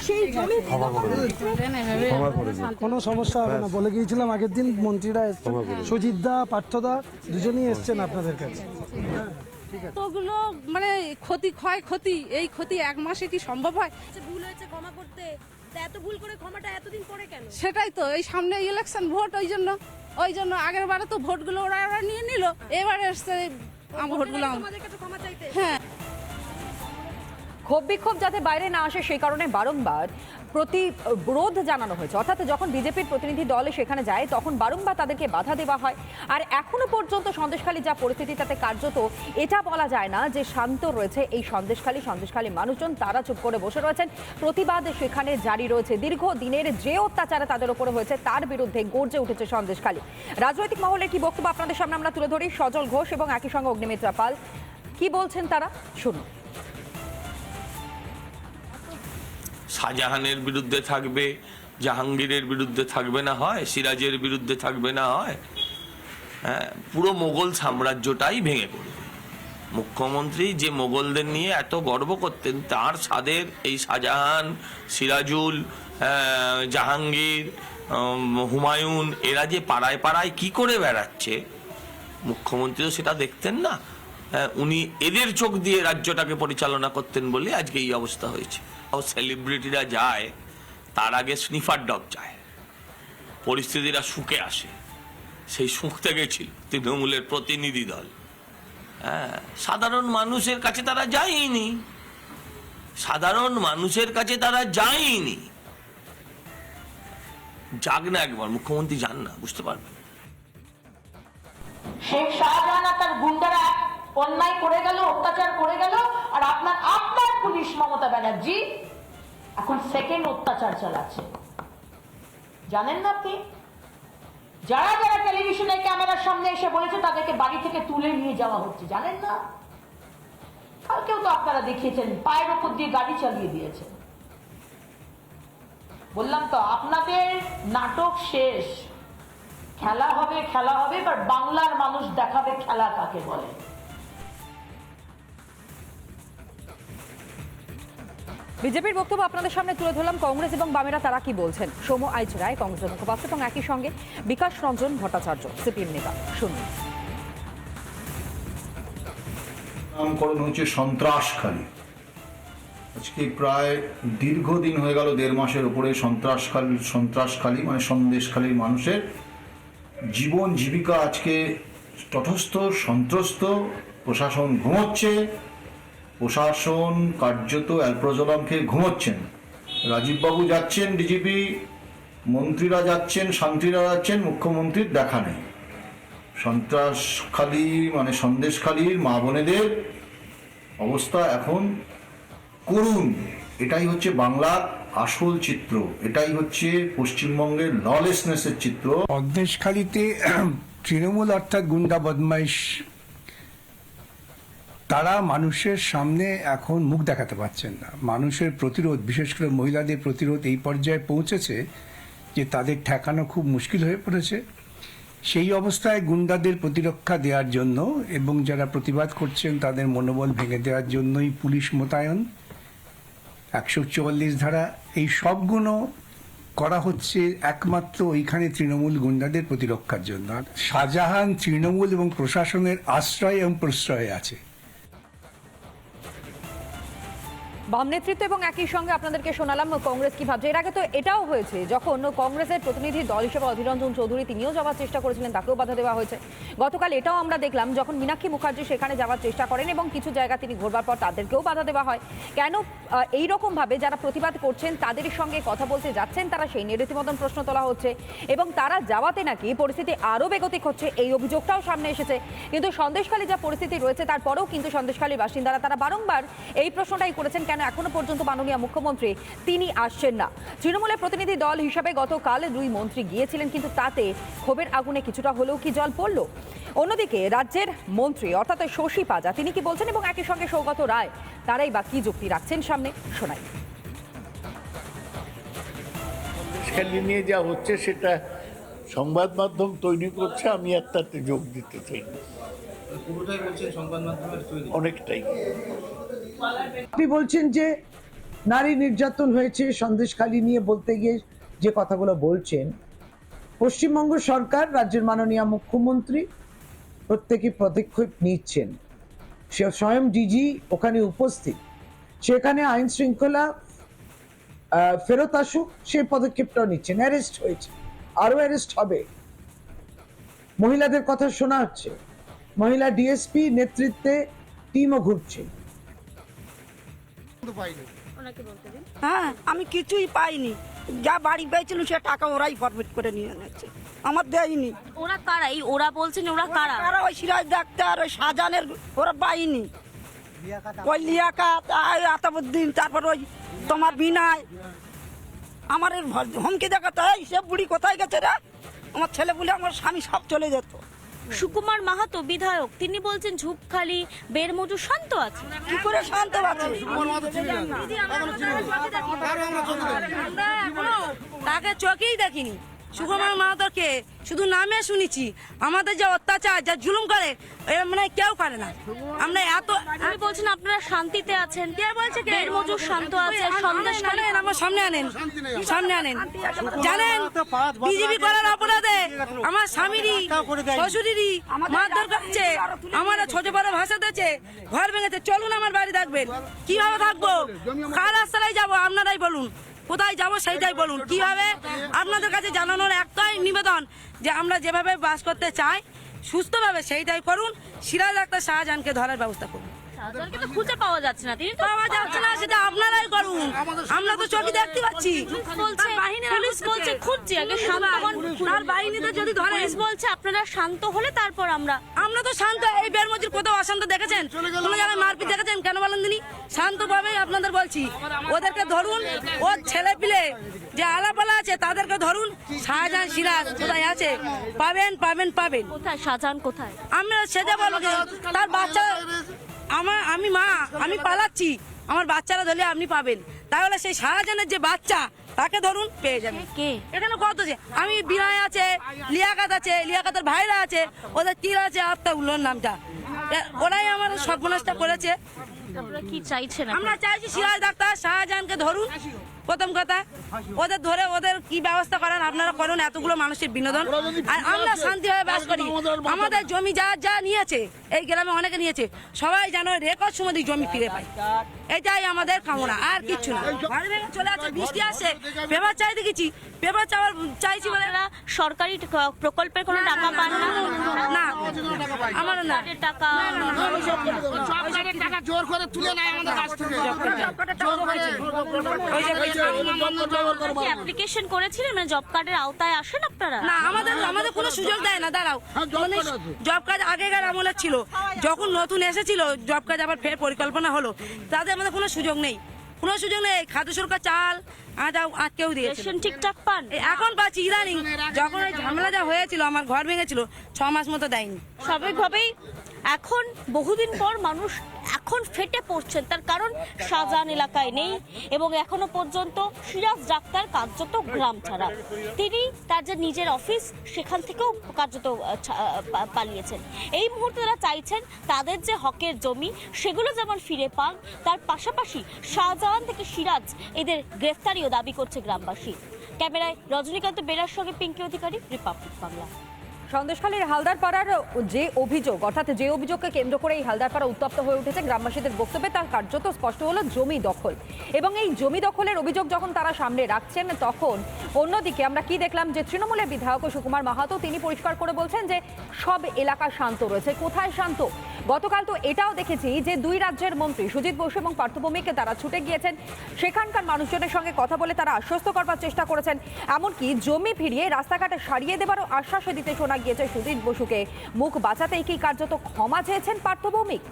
সেই করে না। কোনো সমস্যা হবে না। বলে গিয়েছিলাম আগের দিন মন্ত্রীরা এসছেন। সুজিত দা পার্থদা দুজনেই এসছেন আপনাদের কাছে। কতগুলো মানে ক্ষতি ক্ষয় ক্ষতি এই ক্ষতি এক মাসে কি সম্ভব হয়? ভুল হয়েছে ক্ষমা করতে। এত ভুল করে ক্ষমাটা এতদিন পরে কেন? সেটাই তো এই সামনে ইলেকশন ভোট ওই জন্য ওই জন্য আগের বারে তো ভোটগুলো ওরা ওরা নিয়ে নিল। এবারে এসছে ভোটগুলো আম- কাছে ক্ষমা চাইতে? হ্যাঁ। ক্ষোভ বিক্ষোভ যাতে বাইরে না আসে সেই কারণে বারংবার প্রতিরোধ জানানো হয়েছে। অর্থাৎ যখন বিজেপির প্রতিনিধি দল সেখানে যায়, তখন বারংবার তাদেরকে বাধা দেওয়া হয়। আর এখনও পর্যন্ত সন্দেশখালী যা পরিস্থিতি, তাতে কার্যত এটা বলা যায় না যে শান্ত রয়েছে এই সন্দেশখালী। সন্দেশখালী মানুষজন তারা চুপ করে বসে রয়েছেন। প্রতিবাদ সেখানে জারি রয়েছে। দীর্ঘ দিনের যে অত্যাচারে তাদের উপরে হয়েছে, তার বিরুদ্ধে গর্জে উঠেছে সন্দেশখালী। রাজনৈতিক মহলের কি বক্তব্য আপনাদের সামনে আমরা তুলে ধরি? সজল ঘোষ এবং একই সঙ্গে অগ্নিমিত্রা পাল। কি বলছেন তারা? শুনুন। শাহজাহানের বিরুদ্ধে থাকবে জাহাঙ্গীরের বিরুদ্ধে থাকবে না হয় সিরাজের বিরুদ্ধে থাকবে না হয় হ্যাঁ পুরো মোগল সাম্রাজ্যটাই ভেঙে পড়বে। মুখ্যমন্ত্রী যে মোগলদের নিয়ে এত গর্ব করতেন তার স্বাদের এই শাহজাহান সিরাজুল জাহাঙ্গীর হুমায়ুন এরা যে পাড়ায় পাড়ায় কি করে বেড়াচ্ছে মুখ্যমন্ত্রীও সেটা দেখতেন না। হ্যাঁ, উনি এদের চোখ দিয়ে রাজ্যটাকে পরিচালনা করতেন বলে আজকে এই অবস্থা হয়েছে। ও সেলিব্রিটিরা যায়, তার আগে স্নিফার ডগ যায়। পরিস্থিতিরা শুকে আসে। সেই শুকতে গেছিল তৃণমূলের প্রতিনিধি দল। হ্যাঁ সাধারণ মানুষের কাছে তারা যায়নি। সাধারণ মানুষের কাছে তারা যায়নি। যাক না একবার, মুখ্যমন্ত্রী যান না, বুঝতে পারবেন। শেখ শাহজাহান তার গুন্ডারা অন্যায় করে গেল, অত্যাচার করে গেল, আর আপনার আপনার পুলিশ মমতা ব্যানার্জি এখন সেকেন্ড অত্যাচার চালাচ্ছে। জানেন না আপনি? যারা যারা টেলিভিশনে ক্যামেরার সামনে এসে বলেছে, তাদেরকে বাড়ি থেকে তুলে নিয়ে যাওয়া হচ্ছে। জানেন না? কালকেও তো আপনারা দেখিয়েছেন, পায়ের ওপর দিয়ে গাড়ি চালিয়ে দিয়েছেন বললাম তো, আপনাদের নাটক শেষ। খেলা হবে খেলা হবে এবার বাংলার মানুষ দেখাবে খেলা কাকে বলে? বিজেপির বক্তব্য আপনাদের সামনে তুলে ধরলাম। কংগ্রেস এবং বামেরা তারা কি বলছেন? সৌম আইচ রায় কংগ্রেসের মুখপাত্র এবং একই সঙ্গে বিকাশ রঞ্জন ভট্টাচার্য, সিপিএম নেতা। শুনুন। নামকরণ হচ্ছে সন্ত্রাসখালী আজকে প্রায় দীর্ঘদিন হয়ে গেল দেড় মাসের উপরে সন্ত্রাসখালী সন্ত্রাসখালী মানে সন্দেশখালীর মানুষের জীবন জীবিকা আজকে তটস্থ, সন্ত্রস্ত, প্রশাসন ঘুমোচ্ছে। প্রশাসন কার্যত অ্যালপ্রোজলাম খেয়ে ঘুমোচ্ছেন। রাজীববাবু যাচ্ছেন ডিজিপি, মন্ত্রীরা যাচ্ছেন শান্তিরা যাচ্ছেন, মুখ্যমন্ত্রীর দেখা নেই। সন্ত্রাসখালী মানে সন্দেশখালীর মা বোনেদের অবস্থা এখন করুন এটাই হচ্ছে বাংলার আসল চিত্র। এটাই হচ্ছে পশ্চিমবঙ্গের ললেসনেসের চিত্র। অদেশখালীতে তৃণমূল অর্থাৎ গুন্ডা বদমাইশ তারা মানুষের সামনে এখন মুখ দেখাতে পারছেন না। মানুষের প্রতিরোধ, বিশেষ করে মহিলাদের প্রতিরোধ এই পর্যায়ে পৌঁছেছে যে তাদের ঠেকানো খুব মুশকিল হয়ে পড়েছে। সেই অবস্থায় গুন্ডাদের প্রতিরক্ষা দেওয়ার জন্য এবং যারা প্রতিবাদ করছেন তাদের মনোবল ভেঙে দেওয়ার জন্যই পুলিশ মোতায়েন। একশো চুয়াল্লিশ ধারা, এই সবগুলো করা হচ্ছে একমাত্র ওইখানে তৃণমূল গুন্ডাদের প্রতিরক্ষার জন্য। আর শাহজাহান তৃণমূল এবং প্রশাসনের আশ্রয় এবং প্রশ্রয়ে আছে। বাম নেতৃত্ব এবং একই সঙ্গে আপনাদেরকে শোনালাম, কংগ্রেস কি ভাবছে? এর আগে তো এটাও হয়েছে, যখন কংগ্রেসের প্রতিনিধি দল হিসেবে অধীর রঞ্জন চৌধুরী তিনিও যাওয়ার চেষ্টা করেছিলেন, তাকেও বাধা দেওয়া হয়েছে। গতকাল এটাও আমরা দেখলাম, যখন মীনাক্ষী মুখার্জি সেখানে যাওয়ার চেষ্টা করেন এবং কিছু জায়গা তিনি ঘোরবার পর তাদেরকেও বাধা দেওয়া হয়। কেন এই রকম ভাবে যারা প্রতিবাদ করছেন, তাদের সঙ্গে কথা বলতে যাচ্ছেন, তারা সেই নিয়ে রীতিমতন প্রশ্ন তোলা হচ্ছে এবং তারা যাওয়াতে নাকি পরিস্থিতি আরও বেগতিক হচ্ছে, এই অভিযোগটাও সামনে এসেছে। কিন্তু সন্দেশখালী যা পরিস্থিতি রয়েছে, তারপরেও কিন্তু সন্দেশখালীর বাসিন্দারা তারা বারংবার এই প্রশ্নটাই করেছেন, কেন এখনও পর্যন্ত মাননীয় মুখ্যমন্ত্রী তিনি আসছেন না। তৃণমূলের প্রতিনিধি দল হিসাবে গতকাল দুই মন্ত্রী গিয়েছিলেন কিন্তু তাতে ক্ষোভের আগুনে কিছুটা হলেও কি জল পড়ল? অন্যদিকে রাজ্যের মন্ত্রী অর্থাৎ শশী পাজা তিনি কি বলছেন এবং একই সঙ্গে সৌগত রায় তারাই বা কি যুক্তি রাখছেন সামনে? শোনাই। নিয়ে যা হচ্ছে সেটা সংবাদ মাধ্যম তৈরি করছে আমি আর তাতে যোগ দিতে চাই। অনেকটাই। আপনি বলছেন যে নারী নির্যাতন হয়েছে, সন্দেশখালী নিয়ে বলতে গিয়ে যে কথাগুলো বলছেন, পশ্চিমবঙ্গ সরকার রাজ্যের মাননীয় মুখ্যমন্ত্রী প্রত্যেকে পদক্ষেপ নিচ্ছেন। সে স্বয়ং ডিজি ওখানে উপস্থিত। সেখানে আইন শৃঙ্খলা ফেরত আসুক সেই পদক্ষেপটাও নিচ্ছেন। অ্যারেস্ট হয়েছে। আরও অ্যারেস্ট হবে। মহিলাদের কথা শোনা হচ্ছে। মহিলা ডিএসপি নেতৃত্বে টিমও ঘুরছে। হ্যাঁ আমি কিছুই পাইনি। যা বাড়ি পেয়েছিল সে টাকা ওরাই ফরমেট করে নিয়ে এনেছে। আমার দেয়নি। ওরা কারা? এই ওরা বলছেন ওরা কারা? তারা ওই সিরাজ ডাক্তার ওই শাহজাহানের ওরা পাইনি। ওই লিয়াকাত আতাবুদ্দিন তারপর ওই তোমার বিনায়। আমার হুমকি দেখাতে এই সে বুড়ি কোথায় গেছে রে? আমার ছেলে বলে আমার স্বামী সব চলে যেত। সুকুমার মাহাতো বিধায়ক তিনি বলছেন ঝুপখালি বেরমজু শান্ত আছে। কি করে শান্ত আছে। আমরা এখনও তাকে চোখেই দেখিনি। সুকুমার মাহাতোকে শুধু নামে শুনেছি। আমাদের যে অত্যাচার যা জুলুম করে এ মানে কেউ করে না। আমরা এত আপনি বলছেন আপনারা শান্তিতে আছেন। কে বলছে কে? বেরমজুর শান্ত আছে সন্দেশ সন্দেশ আনেন আমার সামনে আনেন সামনে আনেন। জানেন বিজেপি করার অপরাধে আমার স্বামীরই শ্বশুরেরই মারধর করছে আমার ছোট বড় ভাষা দিয়েছে ঘর ভেঙেছে। চলুন আমার বাড়ি থাকবেন। কীভাবে থাকব? কার রাস্তায় যাব? আপনারাই বলুন। কোথায় যাব সেইটাই বলুন। কীভাবে? আপনাদের কাছে জানানোর একটাই নিবেদন যে আমরা যেভাবে বাস করতে চাই, সুস্থভাবে সেইটাই করুন। সিরাজ ডাক্তার শাহজাহানকে ধরার ব্যবস্থা করুন। শাহজাহানকে তো খুঁজে পাওয়া যাচ্ছে না। তিনি তো পাওয়া যাচ্ছে না সেটা আপনারাই করুন। আমরা তো চোখে দেখতে পাচ্ছি। বলছে পুলিশ বলছে খুঁজছি। আগে শান্ত হন। তার বাহিনীতে যদি ধরে পুলিশ বলছে। আপনারা শান্ত হলে তারপর আমরা আমরা তো শান্ত এই বের মজুর কোথাও অশান্ত দেখেছেন? কোনো জায়গায় মারপিট দেখেছেন? কেন বলেন তিনি? শান্ত ভাবে আপনাদের বলছি। ওদেরকে ধরুন ওর ছেলে পিলে যে আলাপালা আছে তাদেরকে ধরুন। শাহজাহান সিরাজ কোথায় আছে? পাবেন পাবেন পাবেন। কোথায়? শাহজাহান কোথায়? আমরা সেটা বলব তার বাচ্চা আমার আমি মা আমি পালাচ্ছি। আমার বাচ্চারা ধরলে আপনি পাবেন। তাহলে সেই শাহজাহানের যে বাচ্চা তাকে ধরুন পেয়ে যাবে। কে এখানে কত যে আমি বিনয় আছে লিয়াকাত আছে লিয়াকাতের ভাইরা আছে ওদের তীর আছে আত্মাগুলোর নামটা। ওরাই আমার সর্বনাশটা করেছে। আপনারা কি চাইছেন আমরা চাইছি সিরাজ ডাক্তার শাহজাহানকে ধরুন। প্রথম কথা ওদের ধরে ওদের কি ব্যবস্থা করেন আপনারা করুন এতগুলো মানুষের বিনোদন আর আমরা শান্তিভাবে বাস করি আমাদের জমি যা যা নিয়েছে এই গ্রামে অনেকে নিয়েছে সবাই যেন রেকর্ড সময় জমি ফিরে পায় এটাই আমাদের কামনা আর কিচ্ছু না বাড়ি ভেঙে চলে আসছে বৃষ্টি আসছে পেপার চাই দেখেছি পেপার চাওয়ার চাইছি বলে সরকারি প্রকল্পের কোনো টাকা পান না না আমার না টাকা ওই যে ওই- অ্যাপ্লিকেশন করেছিলেন? মানে জব কার্ডের আওতায় আসেন আপনারা? না আমাদের আমাদের কোনো সুযোগ দেয় না দাঁড়াও। জব কার্ড আগেকার আমলে ছিল। যখন নতুন এসেছিল জব কার্ড আবার ফের পরিকল্পনা হলো। তাদের আমাদের কোনো সুযোগ নেই। কোনো সুযোগ নেই। খাদ্য সরকার চাল আদা আটকেও দিয়েছে ঠিকঠাক পান? এখন পাচ্ছি ইদানিং। যখন ওই ঝামেলা যা হয়েছিল আমার ঘর ভেঙেছিল ছ মাস মতো দেয়নি। স্বাভাবিকভাবেই এখন বহুদিন পর মানুষ এখন ফেটে পড়ছেন? তার কারণ শাহজাহান এলাকায় নেই এবং এখনও পর্যন্ত সিরাজ ডাক্তার কার্যত গ্রাম ছাড়া। তিনি তার যে নিজের অফিস, সেখান থেকেও কার্যত পালিয়েছেন। এই মুহূর্তে তারা চাইছেন তাদের যে হকের জমি, সেগুলো যেমন ফিরে পান, তার পাশাপাশি শাহজাহান থেকে সিরাজ এদের গ্রেফতারিও দাবি করছে গ্রামবাসী। ক্যামেরায় রজনীকান্ত বেরার সঙ্গে পিঙ্কি অধিকারী, রিপাবলিক বাংলা। সন্দেশখালীর হালদারপাড়ার যে অভিযোগ, অর্থাৎ যে অভিযোগকে কেন্দ্র করে এই হালদারপাড়া উত্তপ্ত হয়ে উঠেছে গ্রামবাসীদের বক্তব্যে তার কার্যত স্পষ্ট হলো জমি দখল। এবং এই জমি দখলের অভিযোগ যখন তারা সামনে রাখছেন, তখন অন্যদিকে আমরা কি দেখলাম যে তৃণমূলের বিধায়ক সুকুমার মাহাতো তিনি পরিষ্কার করে বলছেন যে সব এলাকা শান্ত রয়েছে। কোথায় শান্ত? গতকাল তো এটাও দেখেছি যে দুই রাজ্যের মন্ত্রী সুজিত বসু এবং পার্থভূমিকে তারা ছুটে গিয়েছেন। সেখানকার মানুষজনের সঙ্গে কথা বলে তারা আশ্বস্ত করবার চেষ্টা করেছেন। এমনকি জমি ফিরিয়ে রাস্তাঘাটে সারিয়ে দেবারও আশ্বাসও দিতে শোনা গিয়েছে সুজিত বসুকে। মুখ বাঁচাতেই কি কার্যত ক্ষমা চেয়েছেন পার্থভৌমিক?